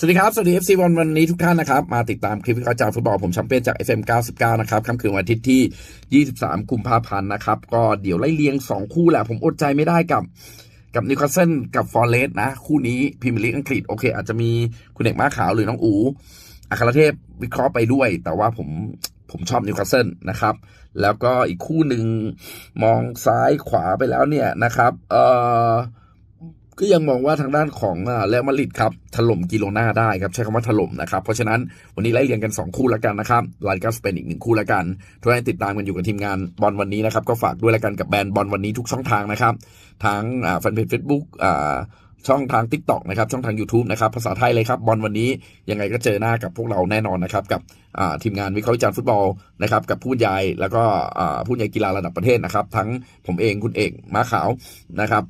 สวัสดีครับ สวัสดี FC วันวันนี้ทุกท่านนะครับ มาติดตามคลิปวิเคราะห์จากฟุตบอลผมแชมเปี้ยนจาก FM 99 นะครับค่ำคืนวันอาทิตย์ที่ 23 กุมภาพันธ์นะครับ ก็เดี๋ยวไล่เลียง 2 คู่แหละ ผมอดใจไม่ได้กับกับนิวคาสเซิลกับฟอร์เรสต์นะ คู่นี้พรีเมียร์ลีกอังกฤษโอเค อาจจะมีคุณเอกม้าขาวหรือน้องอูอัครเทพวิเคราะห์ไปด้วย แต่ว่าผมผมชอบนิวคาสเซิลนะครับ แล้วก็อีกคู่หนึ่งมองซ้ายขวาไปแล้วเนี่ยนะครับ เอ่อ ก็ยังมองว่าทางด้านของเลมาริดครับถล่มกิโลนาได้ครับใช้คำว่าถล่มนะครับ เพราะฉะนั้นวันนี้ไล่เรียงกัน 2 คู่แล้วกันนะครับลน์กาสเปนอีกหนึ่งคู่แล้วกันทุกท่านติดตามกันอยู่กับทีมงานบอลวันนี้นะครับก็ฝากด้วยแล้วกันกับแบรนด์บอลวันนี้ทุกช่องทางนะครับทั้งแฟนเพจเฟซบุ๊ก ช่องทาง t ิ k t o k นะครับ ช่องทาง YouTube นะครับ ภาษาไทยเลยครับ บอลวันนี้ยังไงก็เจอหน้ากับพวกเราแน่นอนนะครับ กับทีมงานวิเคราะห์วิจารณ์ฟุตบอลนะครับ กับผู้ใหญ่ายแล้วก็ผู้บรรยายกีฬาระดับประเทศนะครับ ทั้งผมเองคุณเอกม้าขาวนะครับ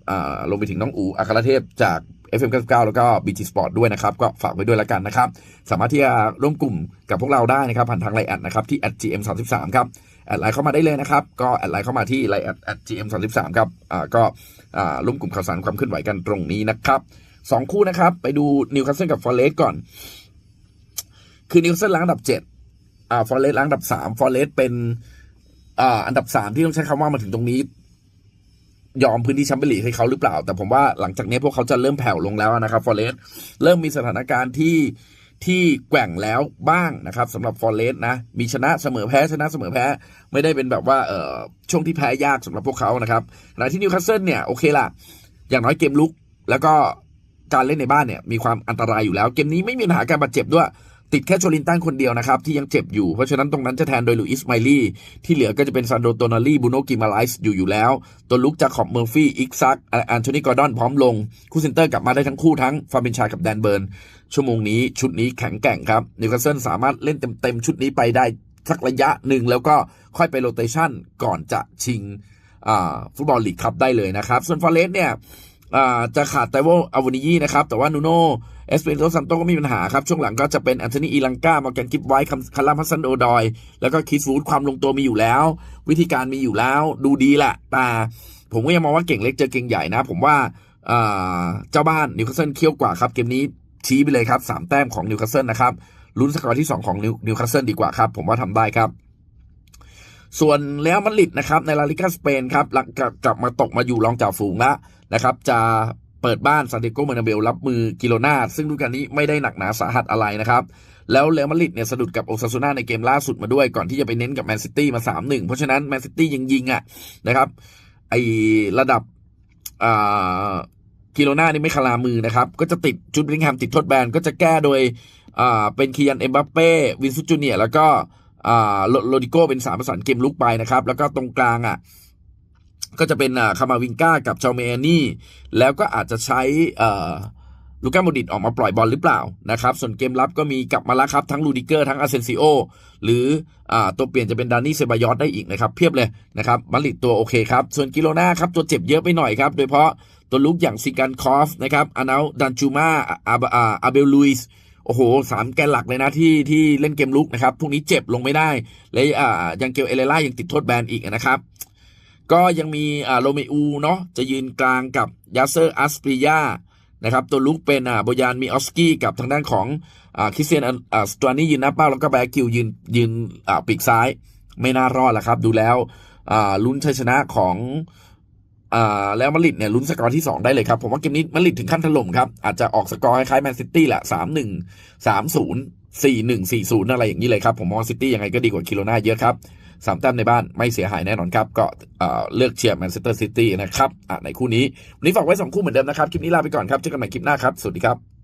ลงไปถึงน้องอูอัครเทพจาก FM 99แล้วก็ BT Sport ด้วยนะครับ ก็ฝากไว้ด้วยแล้วกันนะครับ สามารถที่จะร่วมกลุ่มกับพวกเราได้นะครับ ผ่านทางไลน์แอดนะครับ ที่ @gm 3 3 ครับแอดไลน์เข้ามาได้เลยนะครับ ก็แอดไลน์เข้ามาที่ไลน์แอด @gm 3 3 ครับอ่าก็อ่าร่วมกลุ่มข่าวสารความเคลื่อนไหวกันตรงนี้นะครับสองคู่นะครับ ไปดูนิวคาสเซิลกับฟอร์เรสก่อน คือนิวคาสเซิลล้างอันดับเจ็ดอ่าฟอร์เรสล้างอันดับสามฟอร์เรสเป็นอ่าอันดับสามที่ต้องใช้คำว่ามาถึงตรงนี้ ยอมพื้นที่แชมเปี้ยนลีกให้เขาหรือเปล่า แต่ผมว่าหลังจากนี้พวกเขาจะเริ่มแผ่วลงแล้วนะครับฟอร์เรสเริ่มมีสถานการณ์ที่ที่แกว่งแล้วบ้างนะครับสำหรับฟอร์เรสนะมีชนะเสมอแพ้ชนะเสมอแพ้ ไม่ได้เป็นแบบว่าเอ่อช่วงที่แพ้ยากสำหรับพวกเขานะครับขณะที่นิวคาสเซิลเนี่ยโอเคล่ะ อย่างน้อยเกมลุก แล้วก็การเล่นในบ้านเนี่ยมีความอันตรายอยู่แล้ว เกมนี้ไม่มีปัญหาการบาดเจ็บด้วย ติดแค่โจลินตันคนเดียวนะครับ ที่ยังเจ็บอยู่ เพราะฉะนั้นตรงนั้นจะแทนโดยลูอิสไมลี่ ที่เหลือก็จะเป็นซานโดโตนาลีบูโนกิมาไลส์อยู่อยู่แล้ว ตัวลุกจากขอบเมอร์ฟี่อิกซักอันโทนีกอร์ดอนพร้อมลง คู่เซนเตอร์กลับมาได้ทั้งคู่ทั้งฟาเบนชายกับแดนเบิร์น ชั่วโมงนี้ชุดนี้แข็งแกร่งครับนิวคาสเซิลสามารถเล่นเต็มๆชุดนี้ไปได้สักระยะหนึ่งแล้วก็ค่อยไปโรเตชันก่อนจะชิงฟุตบอลลีกคัพได้เลยนะครับ ส่วนฟอเรสเนี่ย จะขาดไตโวอาวานิยีนะครับ แต่ว่านูโนเอสเปนโตซันโตก็ไม่มีปัญหาครับ ช่วงหลังก็จะเป็นแอนโทนีอีลังกามอร์แกนกิฟไวท์คาร์ลามัสซันโอดอย แล้วก็คิสฟูดความลงตัวมีอยู่แล้ว วิธีการมีอยู่แล้วดูดีแหละ แต่ผมก็ยังมองว่าเก่งเล็กเจอเก่งใหญ่นะ ผมว่าเจ้าบ้านนิวคาสเซิลเคี่ยวกว่าครับ เกมนี้ชี้ไปเลยครับสามแต้มของนิวคาสเซิลนะครับลุ้นสกอร์ที่สองของนิวคาสเซิลดีกว่าครับ ผมว่าทำได้ครับ ส่วนเรอัลมาดริดนะครับในลาลิกาสเปนครับหลังจากกลับมาตกมาอยู่รองจ่าฝูงแล้วนะครับ จะเปิดบ้านซานติโกเมอร์นาเบลรับมือกิโลนาซึ่งดูกันนี้ไม่ได้หนักหนาสาหัสอะไรนะครับ แล้วเรอัลมาดริดเนี่ยสะดุดกับโอซาซูนาในเกมล่าสุดมาด้วยก่อนที่จะไปเน้นกับแมนซิตี้มา 3-1 เพราะฉะนั้นแมนซิตี้ยิงยิงๆอะนะครับไอระดับอ่ากิโลนานี่ไม่คลามือนะครับ ก็จะติดจุดบริงแฮมติดโทษแบนก็จะแก้โดยอ่าเป็นคียันเอ็มบัปเป้วินซุจูเนียแล้วก็ อ่าโลโลดิโก้เป็นสามประสานเกมลุกไปนะครับ แล้วก็ตรงกลางอะก็จะเป็นคามาวิงก้ากับจอเมนี่ แล้วก็อาจจะใช้ลูก้าโมดิตออกมาปล่อยบอลหรือเปล่านะครับ ส่วนเกมรับก็มีกลับมาแล้วครับ ทั้งลูดิเกอร์ทั้งอาเซนซิโอหรืออตัวเปลี่ยนจะเป็นดานี่เซบายอสได้อีกนะครับ เพียบเลยนะครับมาริดตัวโอเคครับ ส่วนกิโลนาครับตัวเจ็บเยอะไปหน่อยครับ โดยเฉพาะตัวลุกอย่างซิกันคอฟนะครับอานาดันจูมาอาอาอาเบลลุยส์ โอ้โหสามแกนหลักเลยนะที่ที่เล่นเกมลุกนะครับพวกนี้เจ็บลงไม่ได้ และอ่ายังเกลเอเลล่ายังติดโทษแบนอีกนะครับ ก็ยังมีอ่าโรเมอูเนาะจะยืนกลางกับยาเซอร์อัสปริยานะครับตัวลุกเป็นอ่าโบยานมีออสกี้กับทางด้านของอ่าคริสเตียนอ่าสตวานี่ยืนหน้าเป้าแล้วก็แบกิวยืนยืนอ่าปีกซ้าย ไม่น่ารอดละครับ ดูแล้วอ่าลุ้นชัยชนะของ อ่าแล้วมาริดเนี่ยลุ้นสกอร์ที่ 2 ได้เลยครับ ผมว่าเกมนี้มาริดถึงขั้นถล่มครับ อาจจะออกสกอร์คล้ายแมนซิตี้แหละสามหนึ่งสามศูนย์สี่หนึ่งสี่ศูนย์อะไรอย่างนี้เลยครับ ผมมองซิตี้ยังไงก็ดีกว่าคิโลนาเยอะครับสามแต้มในบ้านไม่เสียหายแน่นอนครับ ก็เลือกเชียร์แมนเชสเตอร์ซิตี้นะครับในคู่นี้ วันนี้ฝากไว้ 2 คู่เหมือนเดิมนะครับ คลิปนี้ลาไปก่อนครับ เจอกันใหม่คลิปหน้าครับ สวัสดีครับ